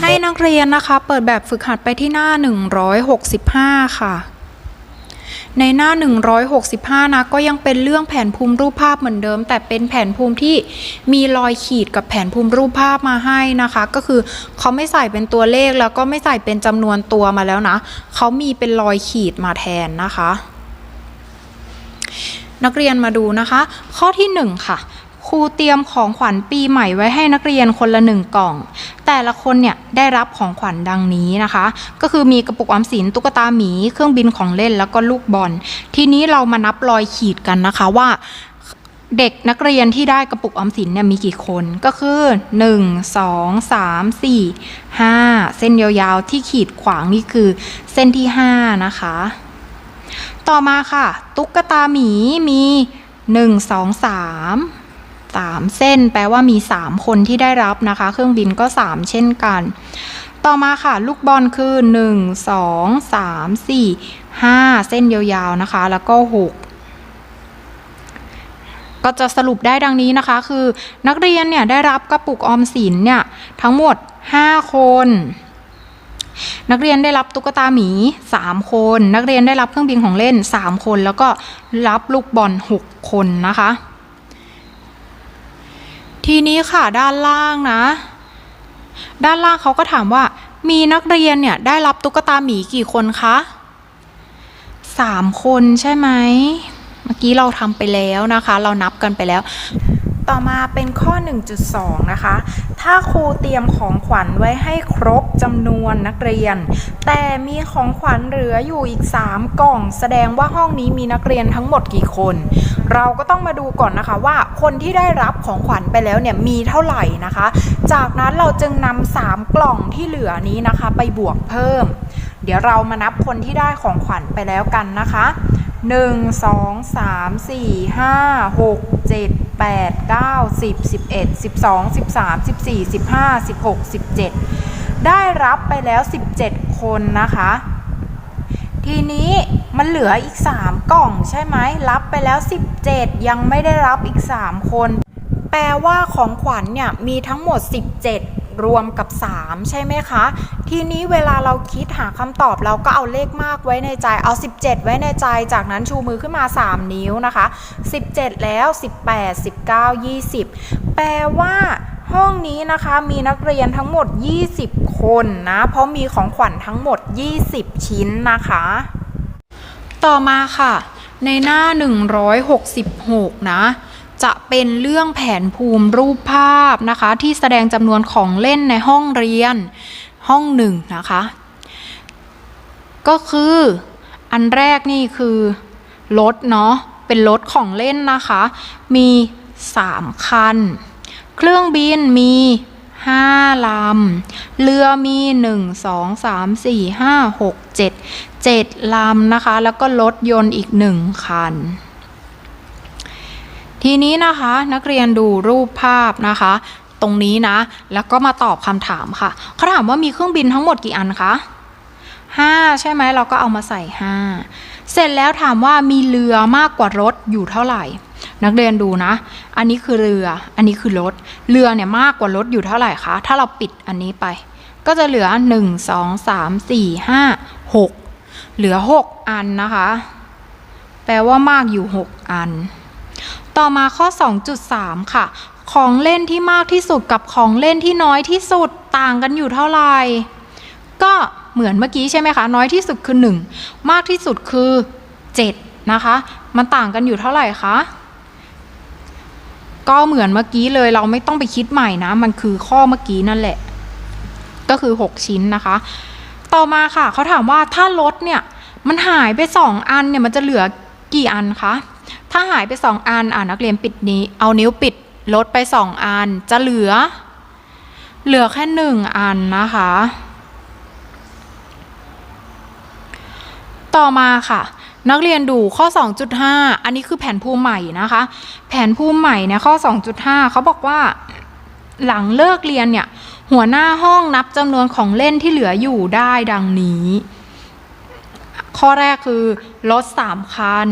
ให้นักเรียนนะคะ เปิดแบบฝึกหัดไปที่หน้า 165 ค่ะ ในหน้า 165 นะ ก็ยังเป็นเรื่องแผนภูมิรูปภาพเหมือนเดิม แต่เป็นแผนภูมิที่มีรอยขีดกับแผนภูมิรูปภาพมาให้นะคะ ก็คือเขาไม่ใส่เป็นตัวเลขแล้วก็ไม่ใส่เป็นจำนวนตัวมาแล้วนะ เขามีเป็นรอยขีดมาแทนนะคะ นักเรียนมาดูนะคะ ข้อที่ 1 ค่ะ ครูเตรียมของขวัญปีใหม่ไว้ให้นักเรียนคนละหนึ่งกล่อง แต่ละคนเนี่ยได้รับของขวัญดังนี้นะคะ ก็คือมีกระปุกออมสินตุ๊กตาหมีเครื่องบินของเล่นแล้วก็ลูกบอล ทีนี้เรามานับรอยขีดกันนะคะว่าเด็กนักเรียนที่ได้กระปุกออมสินเนี่ยมีกี่คนก็คือ 1 2 3 4 5 เส้นยาวๆที่ขีดขวางนี่คือเส้นที่ 5 นะคะ ต่อมาค่ะ ตุ๊กตาหมีมี 1 2 3 3 เส้น แปลว่ามี 3 คนที่ได้รับนะคะ เครื่องบินก็ 3 เช่นกัน ต่อมาค่ะ ลูกบอลคือ 1 2 3 4 5 เส้นยาวๆนะคะ แล้วก็ 6ก็จะสรุปได้ดังนี้นะคะ คือนักเรียนเนี่ยได้รับกระปุกออมสินเนี่ยทั้งหมด 5 คน นักเรียนได้รับตุ๊กตาหมี 3 คน นักเรียนได้รับเครื่องบินของเล่น 3 คน แล้วก็รับลูกบอล 6 คนนะคะ ทีนี้ค่ะด้านล่างนะ ด้านล่างเขาก็ถามว่า มีนักเรียนเนี่ยได้รับตุ๊กตาหมีกี่คนคะสามคนใช่ไหมเมื่อกี้เราทำไปแล้วนะคะ เรานับกันไปแล้ว ต่อมาเป็นข้อ 1.2 นะคะ ถ้าครูเตรียมของขวัญไว้ให้ครบจำนวนนักเรียน แต่มีของขวัญเหลืออยู่อีก 3 กล่อง แสดงว่าห้องนี้มีนักเรียนทั้งหมดกี่คน เราก็ต้องมาดูก่อนนะคะว่าคนที่ได้รับของขวัญไปแล้วเนี่ยมีเท่าไหร่นะคะ จากนั้นเราจึงนำสามกล่องที่เหลือนี้นะคะ ไปบวกเพิ่ม เดี๋ยวเรามานับคนที่ได้ของขวัญไปแล้วกันนะคะ 1 2 3 4 5 6 7 8 9 10 11 12 13 14 15 16 17 ได้รับไปแล้ว 17 คนนะคะ ทีนี้มันเหลืออีก 3 กล่องใช่ไหมรับไปแล้ว 17 ยังไม่ได้รับอีก 3 คน แปลว่าของขวัญเนี่ยมีทั้งหมด 17 รวมกับ 3 ใช่ไหมคะ ทีนี้เวลาเราคิดหาคำตอบเราก็เอาเลขมากไว้ในใจเอา 17 ไว้ในใจ จากนั้นชูมือขึ้นมา 3 นิ้วนะคะ 17 แล้ว 18 19 20 แปลว่าห้องนี้นะคะมีนักเรียนทั้งหมด 20 คนนะ เพราะมีของขวัญทั้งหมด 20 ชิ้นนะคะ ต่อมาค่ะ ในหน้า 166 นะ จะเป็นเรื่องแผนภูมิรูปภาพนะคะ ที่แสดงจำนวนของเล่นในห้องเรียนห้องหนึ่งนะคะ ก็คืออันแรกนี่คือรถเนาะเป็นรถของเล่นนะคะ มี 3 คัน เครื่องบินมี 5 ลำ เรือมี 1 2 3 4 5 6 7 7 ลำนะคะ แล้วก็รถยนต์อีก 1 คัน ทีนี้นะคะนักเรียนดูรูปภาพนะคะ ตรงนี้นะ แล้วก็มาตอบคำถามค่ะเขาถามว่ามีเครื่องบินทั้งหมดกี่อันคะห้าใช่ไหมเราก็เอามาใส่ห้าเสร็จแล้วถามว่ามีเรือมากกว่ารถอยู่เท่าไหร่ นักเรียนดูนะ อันนี้คือเรือ อันนี้คือรถ เรือเนี่ยมากกว่ารถอยู่เท่าไหร่คะ ถ้าเราปิดอันนี้ไป ก็จะเหลือ 1 2 3 4 5 6 เหลือ 6 อันนะคะ แปลว่ามากอยู่ 6 อัน ต่อมาข้อ 2.3 ค่ะ ของเล่นที่มากที่สุดกับของเล่นที่น้อยที่สุดต่างกันอยู่เท่าไหร่ ก็เหมือนเมื่อกี้ใช่ไหมคะ น้อยที่สุดคือ 1 มากที่สุดคือ 7 นะคะ มันต่างกันอยู่เท่าไหร่คะก็เหมือนเมื่อกี้เลยเราไม่ต้องไปคิดใหม่นะ มันคือข้อเมื่อกี้นั่นแหละ ก็คือ 6 ชิ้นนะคะ ต่อมาค่ะเขาถามว่าถ้ารถเนี่ย มันหายไป 2 อันเนี่ยมันจะเหลือกี่อันคะ ถ้าหายไป2อันอ่านักเรียนปิดนี้ เอานิ้วปิดลดไป2อัน จะเหลือ เหลือแค่1อันนะคะ ต่อมาค่ะ นักเรียนดูข้อ 2.5 อันนี้คือแผนภูมิใหม่นะคะ แผนภูมิใหม่เนี่ยข้อ 2.5เขาบอกว่าหลังเลิกเรียนเนี่ย หัวหน้าห้องนับจำนวนของเล่นที่เหลืออยู่ได้ดังนี้ ข้อแรกคือรถสามคัน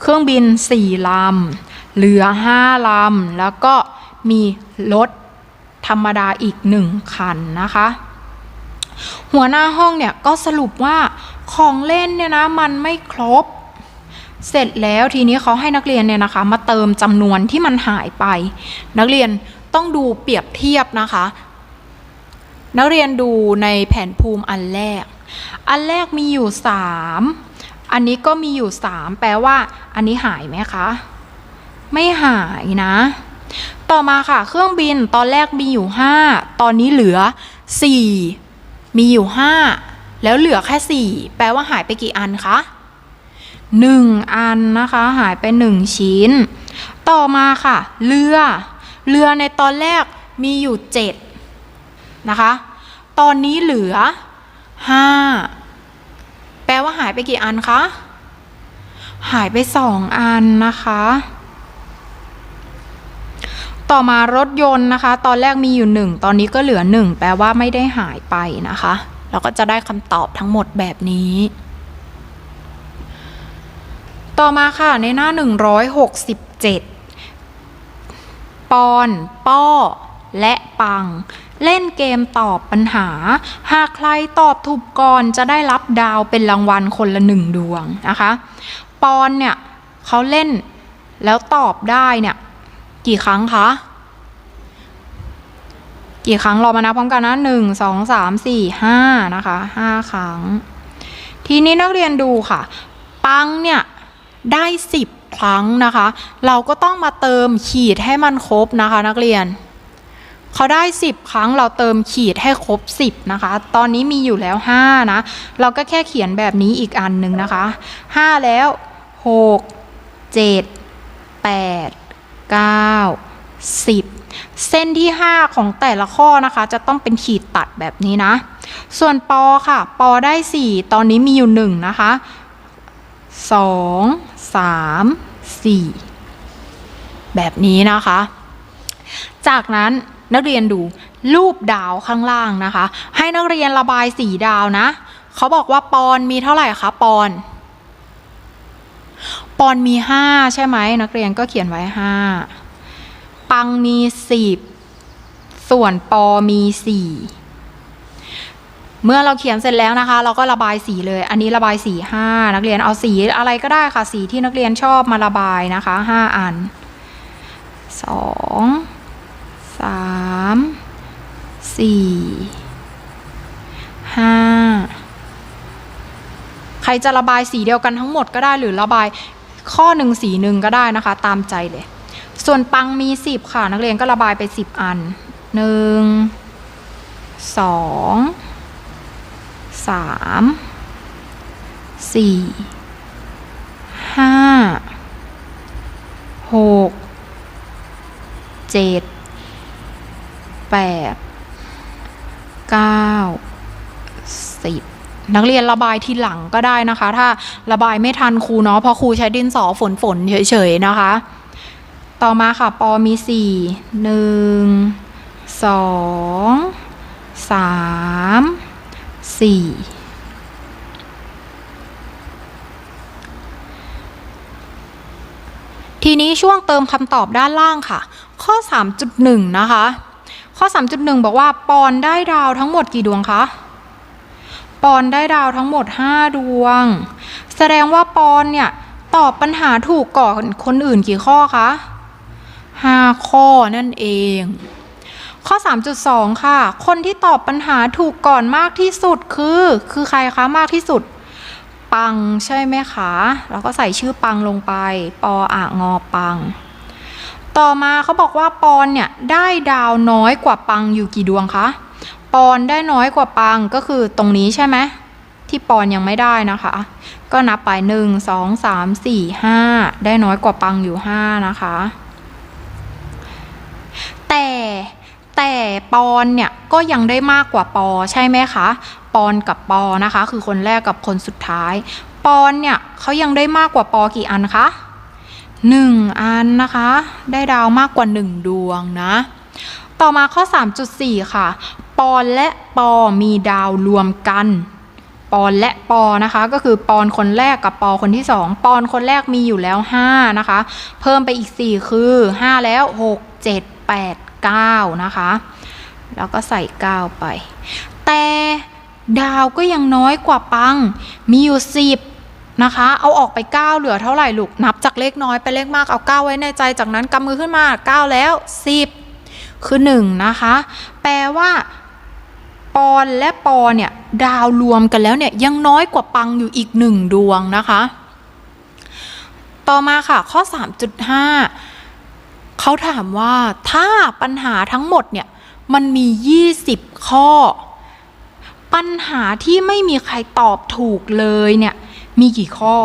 เครื่องบิน 4 ลำ เรือ5ลำ แล้วก็มีรถธรรมดาอีก 1 คันนะคะ หัวหน้าห้องเนี่ยก็สรุปว่าของเล่นเนี่ยนะมันไม่ครบ เสร็จแล้วทีนี้เขาให้นักเรียนเนี่ยนะคะ มาเติมจำนวนที่มันหายไป นักเรียนต้องดูเปรียบเทียบนะคะ นักเรียนดูในแผนภูมิอันแรก อันแรกมีอยู่ 3 อันนี้ก็มีอยู่ 3 แปลว่า อันนี้หายไหมคะ ไม่หายนะ ต่อมาค่ะ เครื่องบินตอนแรกมีอยู่ 5 ตอนนี้เหลือ 4 มีอยู่ 5 แล้วเหลือแค่ 4 แปลว่าหายไปกี่อันคะ 1 อันนะคะ หายไป 1 ชิ้น ต่อมาค่ะ เรือ เรือในตอนแรกมีอยู่ 7 นะคะ ตอนนี้เหลือ 5 แปลว่าหายไปกี่อันคะ หายไป2อันนะคะ ต่อมารถยนต์นะคะ ตอนแรกมีอยู่1ตอนนี้ก็เหลือ1แปลว่าไม่ได้หายไปนะคะ เราก็จะได้คำตอบทั้งหมดแบบนี้ต่อมาค่ะในหน้า 167 ปอน ป้อ และปัง เล่นเกมตอบปัญหา หากใครตอบถูกก่อนจะได้รับดาวเป็นรางวัลคนละหนึ่งดวงนะคะ ปอนเนี่ยเขาเล่นแล้วตอบได้เนี่ยกี่ครั้งคะกี่ครั้งเรามานับพร้อมกันนะหนึ่งสองสามสี่ห้านะคะห้าครั้ง ทีนี้นักเรียนดูค่ะ ปังเนี่ยได้สิบครั้งนะคะ เราก็ต้องมาเติมขีดให้มันครบนะคะนักเรียน เขาได้ 10 ครั้งเราเติมขีดให้ครบ 10 นะคะ ตอนนี้มีอยู่แล้ว 5 นะ เราก็แค่เขียนแบบนี้อีกอันหนึ่งนะคะ 5 แล้ว 6 7 8 9 10เส้นที่ 5 ของแต่ละข้อนะคะ จะต้องเป็นขีดตัดแบบนี้นะ ส่วนปอค่ะ ปอได้ 4 ตอนนี้มีอยู่ 1 นะคะ 2 3 4 แบบนี้นะคะ จากนั้น นักเรียนดูรูปดาวข้างล่างนะคะ ให้นักเรียนระบายสีดาวนะเขาบอกว่าปอนมีเท่าไหร่คะปอนปอนมีห้าใช่ไหมนักเรียนก็เขียนไว้ห้าปังมีสิบส่วนปอมีสี่เมื่อเราเขียนเสร็จแล้วนะคะ เราก็ระบายสีเลย อันนี้ระบายสีห้านักเรียนเอาสีอะไรก็ได้ค่ะสีที่นักเรียนชอบมาระบายนะคะห้าอันสอง สี่ห้าใครจะระบายสีเดียวกันทั้งหมดก็ได้หรือระบายข้อหนึ่งสีหนึ่งก็ได้นะคะ ตามใจเลย ส่วนปังมีสิบค่ะ นักเรียนก็ระบายไปสิบอันหนึ่งสองสามสี่ห้าหกเจ็ดแปด เก้าสิบนักเรียนระบายทีหลังก็ได้นะคะ ถ้าระบายไม่ทันครูเนาะเพราะครูใช้ดินสอฝนฝนๆเฉยๆนะคะ ต่อมาค่ะปอมีสี่หนึ่งสองสามสี่ทีนี้ช่วงเติมคำตอบด้านล่างค่ะ ข้อ 3.1 นะคะ ข้อ 3.1 บอกว่าปอนได้ดาวทั้งหมดกี่ดวงคะ ปอนได้ดาวทั้งหมด 5 ดวง แสดงว่าปอนเนี่ยตอบปัญหาถูกก่อนคนอื่นกี่ข้อคะ 5 ข้อนั่นเอง ข้อ 3.2 ค่ะ คนที่ตอบปัญหาถูกก่อนมากที่สุดคือ คือใครคะมากที่สุด ปังใช่ไหมคะเราก็ใส่ชื่อปังลงไป ปออ่างอปัง ต่อมาเขาบอกว่าปอนเนี่ยได้ดาวน้อยกว่าปังอยู่กี่ดวงคะ ปอนได้น้อยกว่าปังก็คือตรงนี้ใช่ไหมที่ปอนยังไม่ได้นะคะ ก็นับไปหนึ่งสองสามสี่ห้าได้น้อยกว่าปังอยู่ห้านะคะ แต่แต่ปอนเนี่ยก็ยังได้มากกว่าปอใช่ไหมคะปอนกับปอนะคะ คือคนแรกกับคนสุดท้าย ปอนเนี่ยเขายังได้มากกว่าปอกี่อันคะ หนึ่งอันนะคะ ได้ดาวมากกว่าหนึ่งดวงนะ ต่อมาข้อ 3.4 ค่ะ ปอนและปอมีดาวรวมกันปอนและปอนะคะ ก็คือปอนคนแรกกับปอคนที่สองปอนคนแรกมีอยู่แล้ว 5 นะคะ เพิ่มไปอีก 4 คือ 5 แล้ว 6 7 8 9 นะคะ แล้วก็ใส่ 9 ไป แต่ดาวก็ยังน้อยกว่าปังมีอยู่ 10 นะคะ เอาออกไป 9 เหลือเท่าไหร่ลูก นับจากเลขน้อยไปเลขมากเอา 9 ไว้ในใจ จากนั้นกำมือขึ้นมา 9 แล้ว 10 คือ 1 นะคะ แปลว่า ปอนและปอเนี่ย ดาวรวมกันแล้วเนี่ย ยังน้อยกว่าปังอยู่อีกหนึ่งดวงนะคะ ต่อมาค่ะ ข้อ 3.5 เขาถามว่าถ้าปัญหาทั้งหมดเนี่ย มันมี 20 ข้อ ปัญหาที่ไม่มีใครตอบถูกเลยเนี่ย มีกี่ข้อ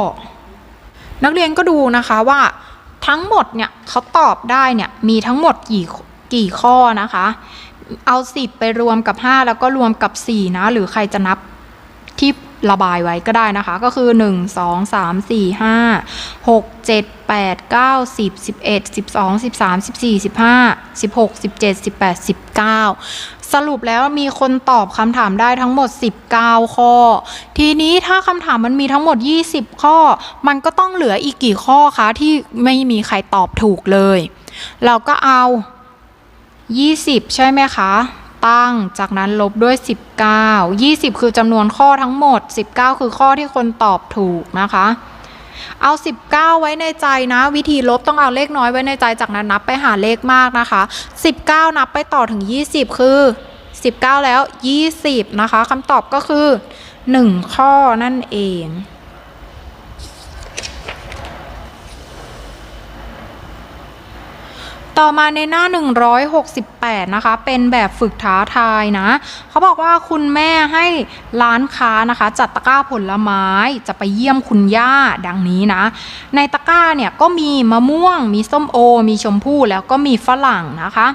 นักเรียนก็ดูนะคะว่าทั้งหมดเนี่ยเขาตอบได้เนี่ยมีทั้งหมดกี่กี่ข้อนะคะ เอา 10 ไปรวมกับ 5 แล้วก็รวมกับ 4 นะ หรือใครจะนับที่ระบายไว้ก็ได้นะคะ ก็คือ 1 2 3 4 5 6 7 8 9 10 11 12 13 14 15 16 17 18 19 สรุปแล้วมีคนตอบคำถามได้ทั้งหมด 19 ข้อ ทีนี้ถ้าคำถามมันมีทั้งหมด 20 ข้อ มันก็ต้องเหลืออีกกี่ข้อคะที่ไม่มีใครตอบถูกเลย เราก็เอา 20 ใช่ไหมคะตั้ง จากนั้นลบด้วย 19 20 คือจำนวนข้อทั้งหมด 19 คือข้อที่คนตอบถูกนะคะ เอา 19 ไว้ในใจนะ วิธีลบต้องเอาเลขน้อยไว้ในใจจากนั้นนับไปหาเลขมากนะคะ 19 นับไปต่อถึง 20 คือ 19 แล้ว 20 นะคะคำตอบก็คือ 1 ข้อนั่นเอง ต่อมาในหน้า 168 นะคะ เป็นแบบฝึกท้าทายนะ เขาบอกว่าคุณแม่ให้ร้านค้านะคะ จัดตะกร้าผลไม้จะไปเยี่ยมคุณย่าดังนี้นะ ในตะกร้าเนี่ยก็มีมะม่วง มีส้มโอ มีชมพู่แล้วก็มีฝรั่งนะคะ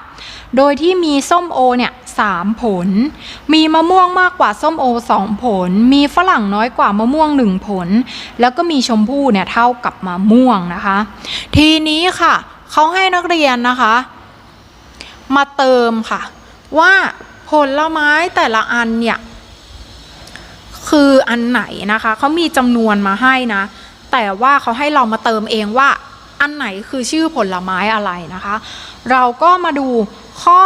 โดยที่มีส้มโอเนี่ยสามผล มีมะม่วงมากกว่าส้มโอสองผล มีฝรั่งน้อยกว่ามะม่วงหนึ่งผล แล้วก็มีชมพู่เนี่ยเท่ากับมะม่วงนะคะ ทีนี้ค่ะ เขาให้นักเรียนนะคะ มาเติมค่ะ ว่าผลไม้แต่ละอันเนี่ยคืออันไหนนะคะเขามีจำนวนมาให้นะ แต่ว่าเขาให้เรามาเติมเองว่าอันไหนคือชื่อผลไม้อะไรนะคะ เราก็มาดูข้อ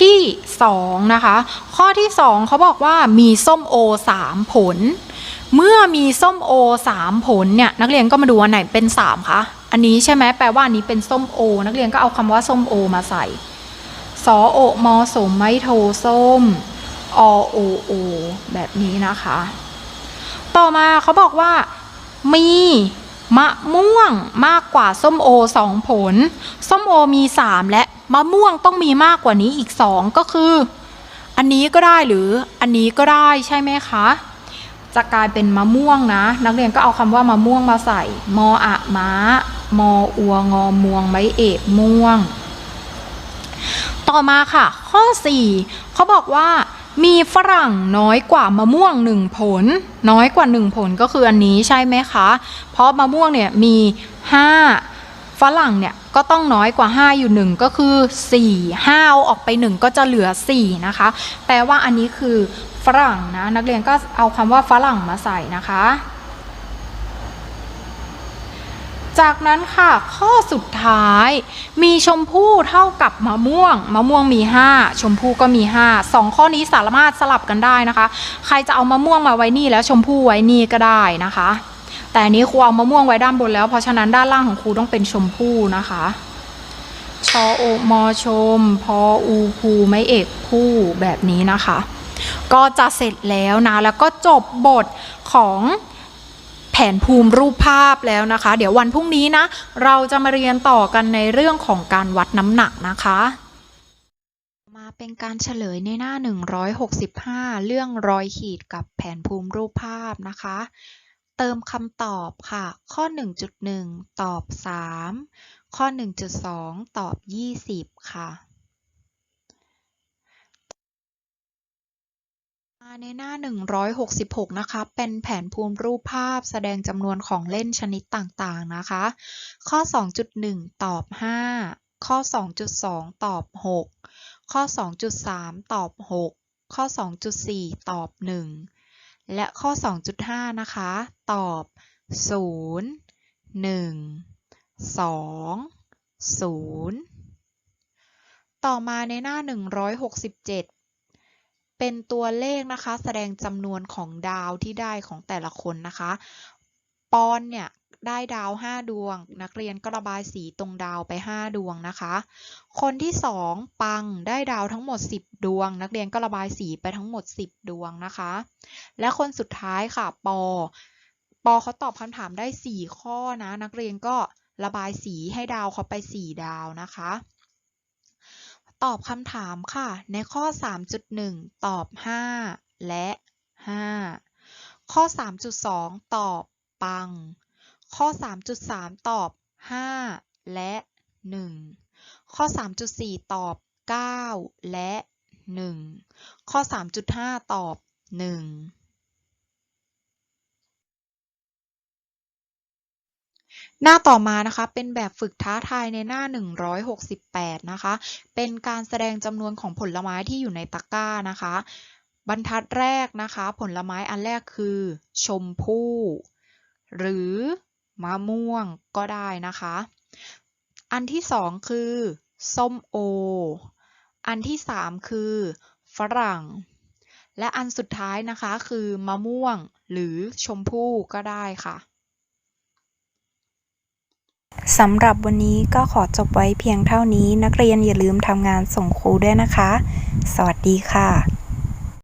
ที่2นะคะ ข้อที่ 2เขาบอกว่ามีส้มโอ3ผล เมื่อมีส้มโอ3ผลเนี่ยนักเรียนก็มาดูอันไหนเป็น3คะ อันนี้ใช่ไหมแปลว่าอันนี้เป็นส้มโอ นักเรียนก็เอาคำว่าส้มโอมาใส่สอโอมอสมไมโทส้มอโอโอแบบนี้นะคะ ต่อมาเขาบอกว่ามีมะม่วงมากกว่าส้มโอสองผล ส้มโอมีสามและมะม่วงต้องมีมากกว่านี้อีกสองก็คือ อันนี้ก็ได้หรืออันนี้ก็ได้ใช่ไหมคะ จะกลายเป็นมะม่วงนะ นักเรียนก็เอาคำว่ามะม่วงมาใส่ มออะม้ามออัวงอม่วงไม้เอกม่วง ต่อมาค่ะ ข้อ 4เขาบอกว่ามีฝรั่งน้อยกว่ามะม่วงหนึ่งผล น้อยกว่าหนึ่งผลก็คืออันนี้ใช่ไหมคะ เพราะมะม่วงเนี่ยมี 5 ฝรั่งเนี่ยก็ต้องน้อยกว่า 5 อยู่หนึ่งก็คือ 4 5เอาออกไป 1 ก็จะเหลือ 4 นะคะ แปลว่าอันนี้คือ ฝรั่งนะนักเรียนก็เอาคำว่าฝรั่งมาใส่นะคะ จากนั้นค่ะข้อสุดท้าย มีชมพู่เท่ากับมะม่วง มะม่วงมี 5 ชมพู่ก็มี 5 2 ข้อนี้สามารถสลับกันได้นะคะ ใครจะเอามะม่วงมาไว้นี่แล้วชมพู่ไว้นี่ก็ได้นะคะ แต่นนี้ครูเอามะม่วงไว้ด้านบนแล้ว เพราะฉะนั้นด้านล่างของครูต้องเป็นชมพู่นะคะชอโอมอชม พออูภูไม่เอกผู้แบบนี้นะคะ ก็จะเสร็จแล้วนะ แล้วก็จบบทของแผนภูมิรูปภาพแล้วนะคะ เดี๋ยววันพรุ่งนี้นะ เราจะมาเรียนต่อกันในเรื่องของการวัดน้ำหนักนะคะ มาเป็นการเฉลยในหน้า 165 เรื่องรอยขีดกับแผนภูมิรูปภาพนะคะ เติมคำตอบค่ะ ข้อ 1.1 ตอบ 3 ข้อ 1.2 ตอบ 20 ค่ะ มาในหน้า 166 นะคะ เป็นแผนภูมิรูปภาพแสดงจำนวนของเล่นชนิดต่างๆ นะคะ ข้อ 2.1 ตอบ 5 ข้อ 2.2 ตอบ 6 ข้อ 2.3 ตอบ 6 ข้อ 2.4 ตอบ 1 และข้อ 2.5 นะคะ ตอบ 0 1 2 0ต่อมาในหน้า 167 เป็นตัวเลขนะคะ แสดงจำนวนของดาวที่ได้ของแต่ละคนนะคะ ปอนเนี่ยได้ดาว 5 ดวง นักเรียนก็ระบายสีตรงดาวไป 5 ดวงนะคะ คนที่ 2 ปังได้ดาวทั้งหมด 10 ดวง นักเรียนก็ระบายสีไปทั้งหมด 10 ดวงนะคะ และคนสุดท้ายค่ะ ปอ ปอเขาตอบคำถามได้ 4 ข้อนะ นักเรียนก็ระบายสีให้ดาวเขาไป 4 ดาวนะคะ ตอบคำถามค่ะ ในข้อ 3.1 ตอบ 5 และ 5 ข้อ 3.2 ตอบปัง ข้อ 3.3 ตอบ 5 และ 1 ข้อ 3.4 ตอบ 9 และ 1 ข้อ 3.5 ตอบ 1 หน้าต่อมานะคะเป็นแบบฝึกท้าทายในหน้า 168 นะคะ เป็นการแสดงจำนวนของผลไม้ที่อยู่ในตะกร้านะคะ บรรทัดแรกนะคะ ผลไม้อันแรกคือ ชมพู่หรือมะม่วงก็ได้นะคะ อันที่สองคือ ส้มโอ อันที่สามคือ ฝรั่ง และอันสุดท้ายนะคะคือมะม่วงหรือชมพู่ก็ได้ค่ะ สำหรับวันนี้ก็ขอจบไว้เพียงเท่านี้ นักเรียนอย่าลืมทำงานส่งครูด้วยนะคะ สวัสดีค่ะ